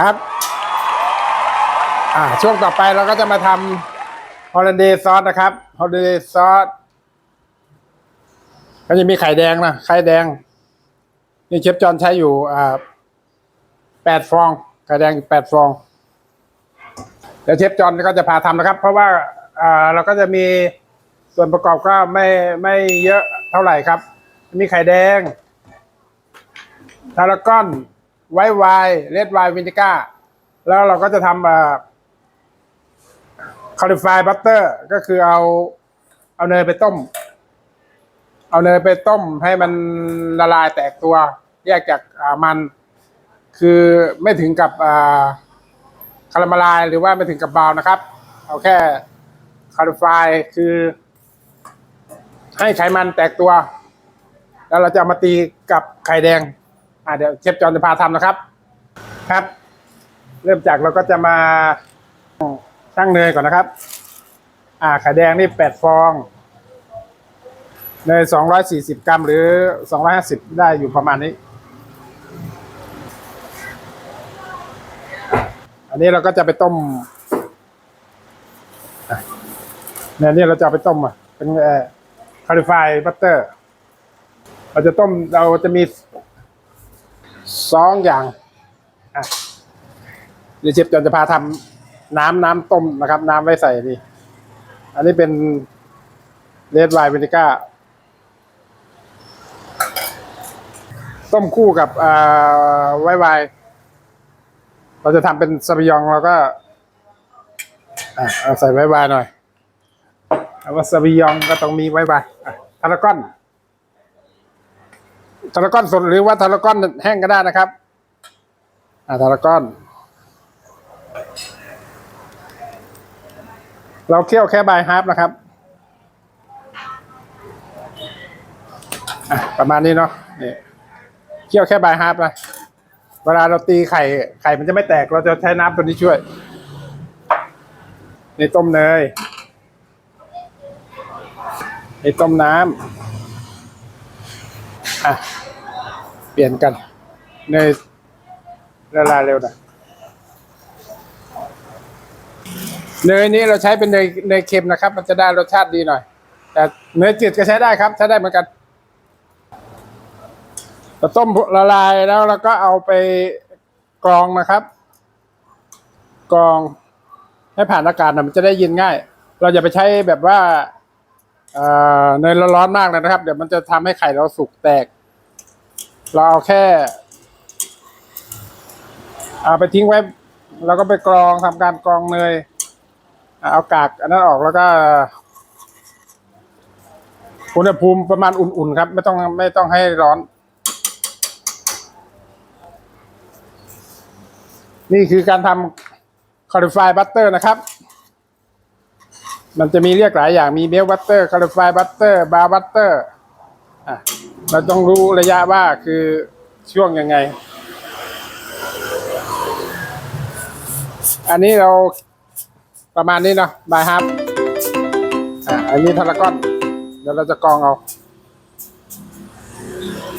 ครับ อ่า ช่วงต่อไปเราก็จะมาทำฮอล l นเดซอสนะครับฮอล l นเดซอสก็จะมีไข่แดงนะไข่แดง นี่เชฟจอนใช้อยู่อ่าแปดฟองไข่แดงแปดฟองเดี๋ยวเชฟจอนก็จะพาทำนะครับ เพราะว่าอ่าเราก็จะมีส่วนประกอบก็ไม่ไม่เยอะเท่าไหร่ครับ มีไข่แดงทารากอน ไวท์ไวเรดไวน์วินิก้า แล้วเราก็จะทำอ่าคาลิฟายบัตเตอร์ก็คือเอา เอาเนยไปต้ม เอาเนยไปต้มให้มันละลายแตกตัว แยกจากมัน คือไม่ถึงกับคาราเมลายหรือว่าไม่ถึงกับบาวน์นะครับ เอาแค่คาลิฟายคือ ให้ไขมันแตกตัว แล้วเราจะามาตีกับไข่แดง อ่าเดี๋ยวเชฟจอนจะพาทำนะครับ ครับ เริ่มจากเราก็จะมาตั้งเนยก่อนนะครับ อ่าไข่แดงนี่แปดฟองเนยสองร้อยสี่สิบกรัม หรือสองร้อยห้าสิบได้อยู่ประมาณนี้ อันนี้เราก็จะไปต้มเนี่ยนี่เราจะไปต้มอะเป็นเอ่อคาลิฟายบัตเตอร์ เราจะต้มเราจะมี สองอย่างอะเดี๋ยวเชฟจอนจะพาทำน้ำน้ำต้มนะครับ น้ำไว้ใส่นี่อันนี้เป็นเรดไวน์เวนิก้าต้มคู่กับอ่าไวไวเราจะทำเป็นซาบิยองเราก็อะเอาใส่ไวไวหน่อยเอาว่าซาบิยองก็ต้องมีไวไวอะทารากอน ทารากอนสดหรือว่าทารากอนแห้งก็ได้นะครับอ่าทารากอน เราเคี่ยวแค่ใบฮาร์ปนะครับอะประมาณนี้เนาะนี่เคี่ยวแค่ใบฮาร์ปนะเวลาเราตีไข่ไข่มันจะไม่แตกเราจะใช้น้ำตัวนี้ช่วยนี่ต้มเนยนี่ต้มน้ำอะ ปลี่ยนกันเนยละลายเร็วนะเนยนี้เราใช้เป็นเนยเนยเค็มนะครับ มันจะได้รสชาติดีหน่อย แต่เนยจืดก็ใช้ได้ครับ ใช้ได้เหมือนกันเราต้มละลายแล้วเราก็เอาไปกรองนะครับ กรองให้ผ่านอากาศนะมันจะได้ยินง่าย เราอย่าไปใช้แบบว่าเนยร้อนๆมากเลยนะครับ เดี๋ยวมันจะทำให้ไข่เราสุกแตก เราเอาแค่เอาไปทิ้งไว้แล้วก็ไปกรองทำการกรองเนยเอากากอันนั้นออกแล้วก็อุณหภูมิประมาณอุ่นๆครับ ไม่ต้องไม่ต้องให้ร้อน นี่คือการทำคาริฟายบัตเตอร์นะครับ มันจะมีเรียกหลายอย่างมีเบลบัตเตอร์คาริฟายบัตเตอร์บาร์บัตเตอร์ เราต้องรู้ระยะว่าคือช่วงยังไง อันนี้เราประมาณนี้เนาะบายฮับอ่าอันนี้ทารากอน เดี๋ยวเราจะกรองเอา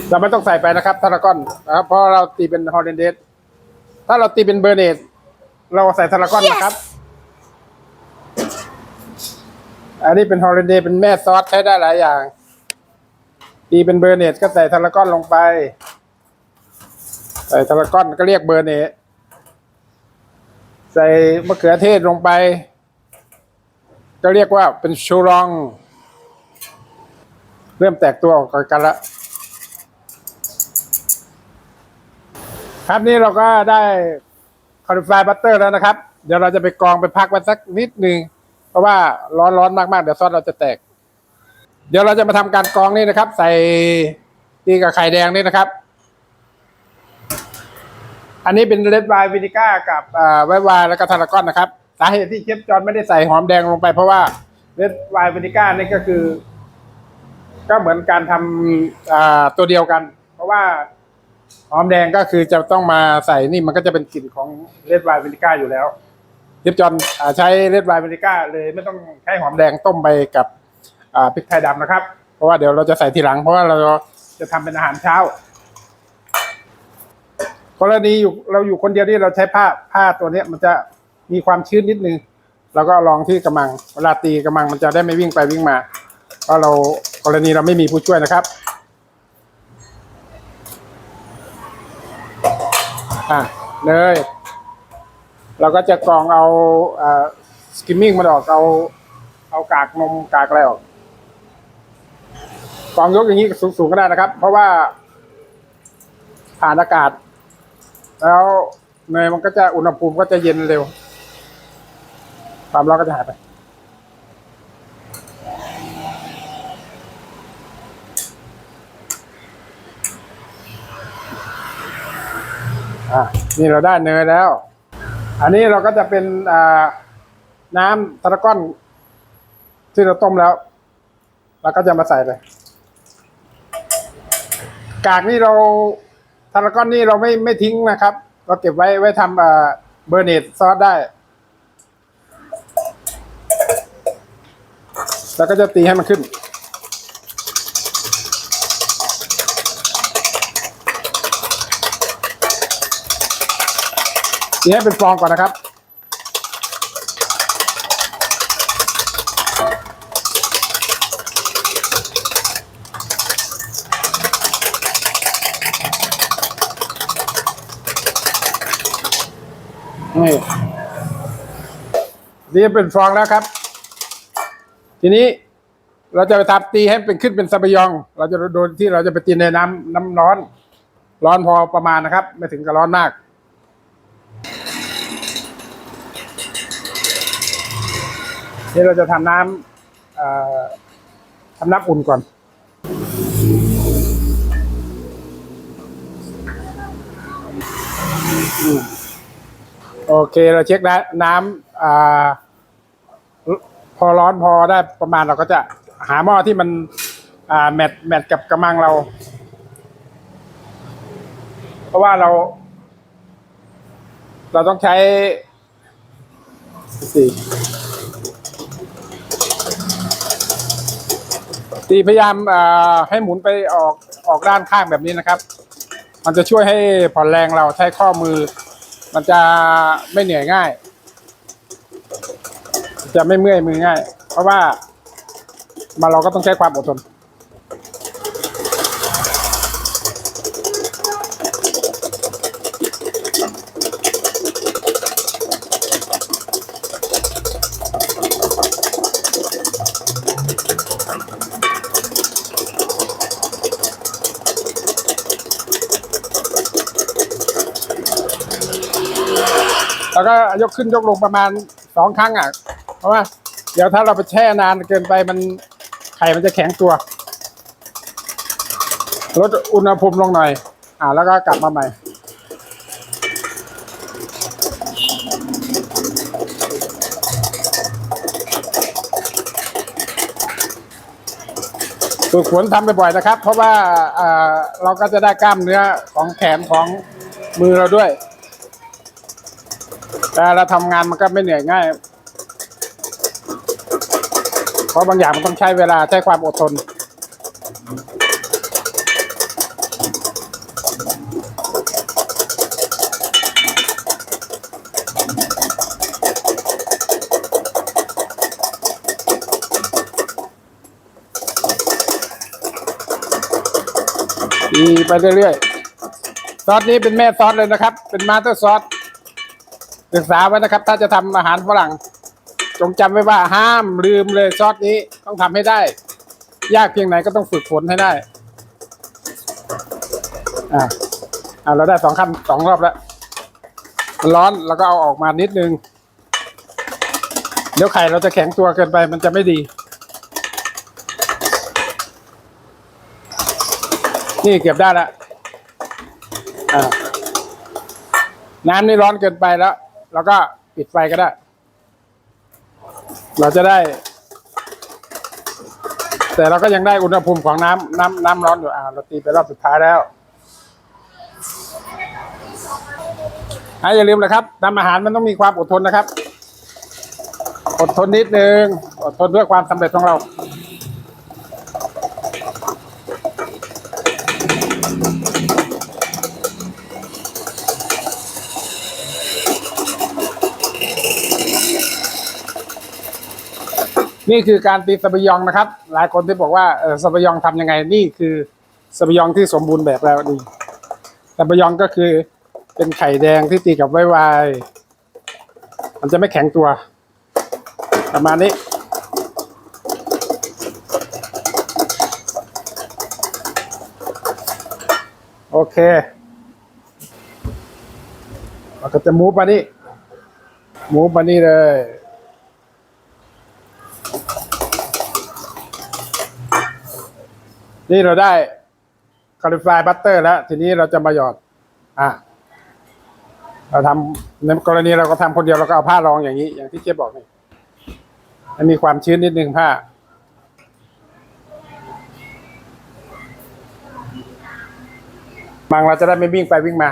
เราไม่ต้องใส่ไปนะครับทารากอนนะครับ เพราะเราตีเป็นฮอล l นเดสถ้าเราตีเป็นเบอร์เนตเราใส่ทารากอนนะครับ อันนี้เป็นฮอล l นเดสเป็นแม่ซอสใช้ได้หลายอย่าง ตีเป็นเบอร์เนตก็ใส่ทารากอนลงไป ใส่ทารากอนก็เรียกเบอร์เนตใส่มะเขือเทศลงไป ก็เรียกว่าเป็นชูรอง เริ่มแตกตัวออกกันละครับนี่เราก็ได้คอร์ฟายบัตเตอร์แล้วนะครับ เดี๋ยวเราจะไปกรองไปพักไว้สักนิดหนึ่งเพราะว่าร้อนร้อนมากๆ เดี๋ยวซอสเราจะแตก เดี๋ยวเราจะมาทำการกรองนี่นะครับ ใส่ตีกับไข่แดงนี่นะครับ อันนี้เป็นเรดไวน์วินิก้ากับไวน์ไวน์แล้วก็ทารากอนนะครับ สาเหตุที่เชฟจอนไม่ได้ใส่หอมแดงลงไปเพราะว่าเรดไวน์วินิก้านี่ก็คือ ก็เหมือนการทำอ่าตัวเดียวกัน เพราะว่าหอมแดงก็คือจะต้องมาใส่นี่มันก็จะเป็นกลิ่นของเรดไวน์วินิก้าอยู่แล้วเชฟจอนอใช้เรดไวน์วินิก้าเลยไม่ต้องใช้หอมแดงต้มไปกับ พริกไทยดำนะครับ เพราะว่าเดี๋ยวเราจะใส่ทีหลัง เพราะว่าเราจะทำเป็นอาหารเช้ากรณีอยู่เราอยู่คนเดียวนี่เราใช้ผ้าผ้าตัวนี้มันจะมีความชื้นนิดนึง แล้วก็ลองที่กระมังเวลาตีกระมังมันจะได้ไม่วิ่งไปวิ่งมา เพราะเรากรณีเราไม่มีผู้ช่วยนะครับอะเนยเราก็จะกรองเอาอ่าสกิมมิ่งมันออกเอาเอากากนมกากอะไรออก กรองยกอย่างนี้สูงๆก็ได้นะครับ เพราะว่าผ่านอากาศ แล้วเนยมันก็จะอุณหภูมิก็จะเย็นเร็ว ความร้อนก็จะหายไป อะนี่เราได้เนยแล้ว อันนี้เราก็จะเป็นอ่าน้ำตะก้อนที่เราต้มแล้ว เราก็จะมาใส่เลย กากนี่เราทารากอนนี่เราไม่ไม่ทิ้งนะครับ เราเก็บไว้ไว้ทำอ่าเบอร์เนตซอสได้ แล้วก็จะตีให้มันขึ้นตีให้เป็นฟองก่อนนะครับ นี่นี่เป็นฟองแล้วครับ ทีนี้เราจะไปทับตีให้เป็นขึ้นเป็นซาบยอง เราจะโดนที่เราจะไปตีในน้ำน้ำร้อน ร้อนพอประมาณนะครับ ไม่ถึงกับร้อนมากนี่เราจะทำน้ำเอ่อทำน้ำอุ่นก่อน โอเคเราเช็คน้ำน้ำอ่าพอร้อนพอได้ประมาณเราก็จะหาหม้อที่มันอ่าแมทแมทกับกระมังเรา เพราะว่าเรา เราต้องใช้สี่ตีพยายามให้หมุนไปออกออกด้านข้างแบบนี้นะครับ มันจะช่วยให้ผ่อนแรงเราใช้ข้อมือ มันจะไม่เหนื่อยง่าย จะไม่เมื่อยมือง่าย เพราะว่ามาเราก็ต้องใช้ความอดทน แล้วก็ยกขึ้นยกลงประมาณสองครั้งอะ เพราะว่า เดี๋ยวถ้าเราไปแช่นานเกินไปมันไข่มันจะแข็งตัวลดอุณหภูมิลงหน่อย อ่า แล้วก็กลับมาใหม่ ฝึกฝนทำบ่อยๆนะครับ เพราะว่าอ่าเราก็จะได้กล้ามเนื้อของแขนของมือเราด้วย แต่เราทำงานมันก็ไม่เหนื่อยง่าย เพราะบางอย่างมันต้องใช้เวลาใช้ความอดทน ดีไปเรื่อยๆ ซอสนี้เป็นแม่ซอสเลยนะครับ เป็นมาสเตอร์ซอส ศึกษาไว้นะครับ ถ้าจะทำอาหารฝรั่ง จงจำไว้ว่าห้ามลืมเลยซอสนี้ต้องทำให้ได้ ยากเพียงไหนก็ต้องฝึกฝนให้ได้ อ่าอ่าเราได้สองขั้นสองรอบแล้วมันร้อนแล้วก็เอาออกมานิดนึง เดี๋ยวไข่เราจะแข็งตัวเกินไปมันจะไม่ดี นี่เก็บได้แล้วน้ำนี่ร้อนเกินไปแล้ว เราก็ปิดไฟก็ได้ เราจะได้ แต่เราก็ยังได้อุณหภูมิของน้ำน้ำน้ำร้อนอยู่อ่าเราตีไปรอบสุดท้ายแล้วอ่าอย่าลืมนะครับทำอาหารมันต้องมีความอดทนนะครับ อดทนนิดนึง อดทนเพื่อความสำเร็จของเรา นี่คือการตีสปายองนะครับ หลายคนที่บอกว่าเออสปายองทำยังไง นี่คือสปายองที่สมบูรณ์แบบแล้วนี่สปายองก็คือเป็นไข่แดงที่ตีกับไวไวมันจะไม่แข็งตัว ประมาณนี้ โอเคเราก็จะมูฟมานี่มูฟมานี่เลย นี่เราได้คาลิฟายบัตเตอร์แล้ว ทีนี้เราจะมาหยอด อะ เราทำในกรณีเราก็ทำคนเดียวเราก็เอาผ้ารองอย่างนี้ อย่างที่เจ๊บอกนี่มันมีความชื้นนิดนึงผ้าบางเราจะได้ไม่วิ่งไปวิ่งมา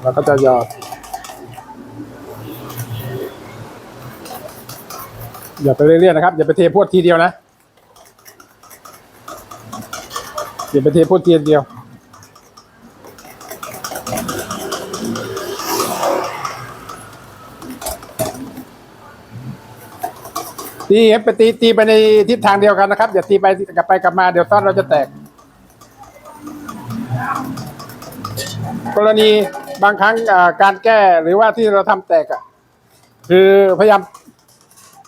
เราก็จะหยอด อย่าไปเรื่อยๆนะครับ อย่าไปเทพวดทีเดียวนะอย่าไปเทพวดทีเดียว ตีไปตีตีไปในทิศทางเดียวกันนะครับ อย่าตีไปกลับไปกลับมาเดี๋ยวซอสเราจะแตก กรณีบางครั้งการแก้หรือว่าที่เราทำแตกอะ คือพยายาม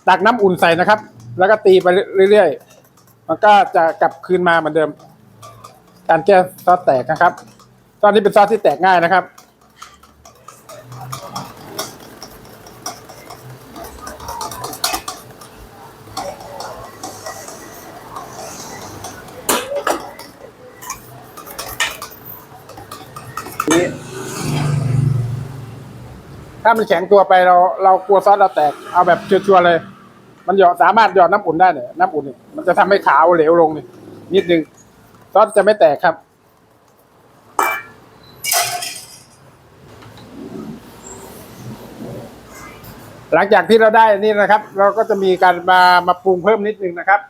ตักน้ำอุ่นใส่นะครับ แล้วก็ตีไปเรื่อยๆ มันก็จะกลับคืนมาเหมือนเดิม การแก้ซอสแตกนะครับ ตอนนี้เป็นซอสที่แตกง่ายนะครับ ถ้ามันแข็งตัวไปเราเรากลัวซอสเราแตกเอาแบบชัวร์ๆเลย มันหยอดสามารถหยอดน้ำอุ่นได้เนี่ยน้ำอุ่นเนี่ยมันจะทำให้ขาวเหลวลงนี่นิดนึงซอสจะไม่แตกครับ หลังจากที่เราได้นี่นะครับ เราก็จะมีการมามาปรุงเพิ่มนิดนึงนะครับ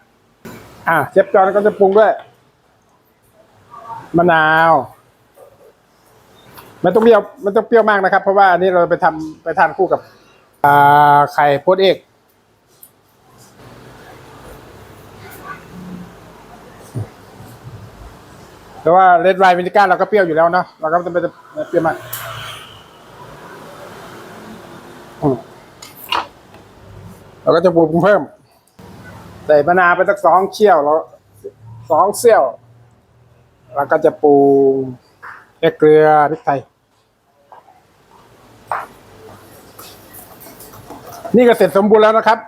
อ่าเชฟจอนก็จะปรุงด้วยมะนาวมันต้องเปรี้ยวมันต้องเปรี้ยวมากนะครับ เพราะว่าอันนี้เราไปทำไปทานคู่กับไข่โพดเอก แต่ว่าเรดไวน์วินิก้าเราก็เปรี้ยวอยู่แล้วเนาะเราก็จะไม่เปรี้ยวมากเราก็จะปรุงเพิ่มใส่มะนาวไปสักสองเชี่ยวแล้วสองเซี่ยวแล้วก็จะปรุงแค่เกลือพริกไทย นี่ก็เสร็จสมบูรณ์แล้วนะครับ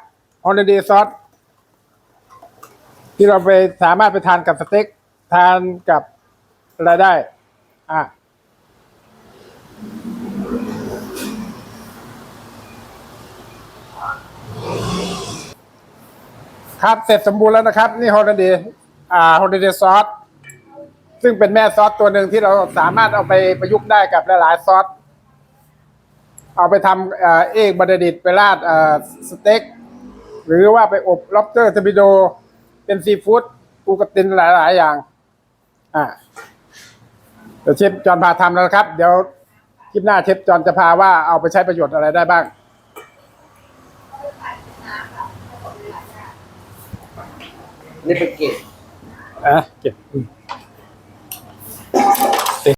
ฮอล l เดย์ซอสที่เราไปสามารถไปทานกับสเต็กทานกับ อะไรได้ อะครับเสร็จสมบูรณ์แล้วนะครับ นี่ฮอลเดย์อ่าฮอลเดย์ซอสซึ่งเป็นแม่ซอสตัวหนึ่งที่เราสามารถเอาไปประยุกต์ได้กับหลายๆซอสเอาไปทำเอ่อเอกบดดิตไปราดสเต็ก หรือว่าไปอบล็อบสเตอร์ทบิโด เป็นซีฟู้ดปูกระตินหลาย ๆ อย่าง อ่า ดี๋ยเชฟจอนพาทำแล้วครับ เดี๋ยวคลิปหน้าเชฟจอนจะพาว่าเอาไปใช้ประโยชน์อะไรได้บ้าง นี่เป็นเกล็ดอะเก็บ